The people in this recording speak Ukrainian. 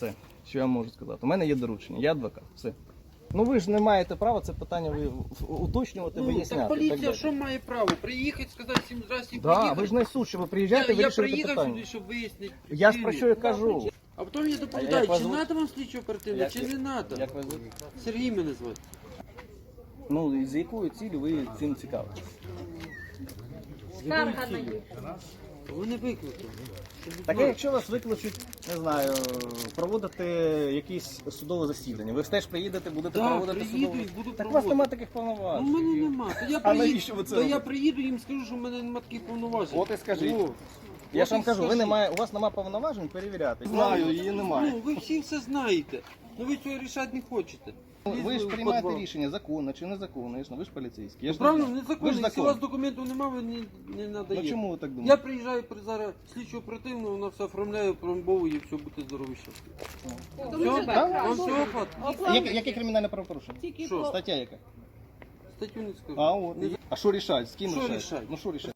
Все, що я можу сказати. У мене є доручення, я адвокат. Все. Ну ви ж не маєте права це питання ви уточнювати, Ну, виясняти. так поліція далі. що має право? Приїхати, сказати всім здрасті, Да, приїхати. ви ж не суд, що ви приїжджаєте, я вирішуєте приїхав питання. сюди, щоб вияснити. Я ж про що я кажу. А потім мені А як вас чи звуть? треба вам слідчо оперативно, Як чи ви- не треба. Як ви звуть? Сергій мене звати. Ну, і з якою цілею ви цим цікавитесь? Скарга на їх. Вони викликали. Так а якщо вас викличуть, не знаю, проводити якісь судове засідання, ви ж теж приїдете, будете Да, проводити приїду судове і буду Так у вас проводити. немає таких Ну, повноважень. в мене нема. То я А приїду, навіщо ви це то я робите? приїду і їм скажу, що в мене нема таких повноважень. От і скажіть. О, Я от ж вам і кажу, ви скажіть. немає, у вас немає повноважень перевіряти. Знаю, її немає. Ну, ви всі все знаєте. Ну ви цього рішати не хочете. Ви ж приймаєте рішення, законно чи незаконно, ясно, ви ж поліцейський. Я Ну, ж правильно, знаю. незаконно. Ви ж Якщо у вас закон. документів немає, ви не, не надаєте. Ну чому ви так Я думаєте? приїжджаю при зараз слідчу оперативну, вона все оформляє, промбовує, все, будьте здорові щасливі. Все, вам все оплатить. Яке, яке кримінальне правопорушення? Що? Стаття яка? Статтю не скажу. А от. Не- А що рішать? З ким Що? Ну що рішать?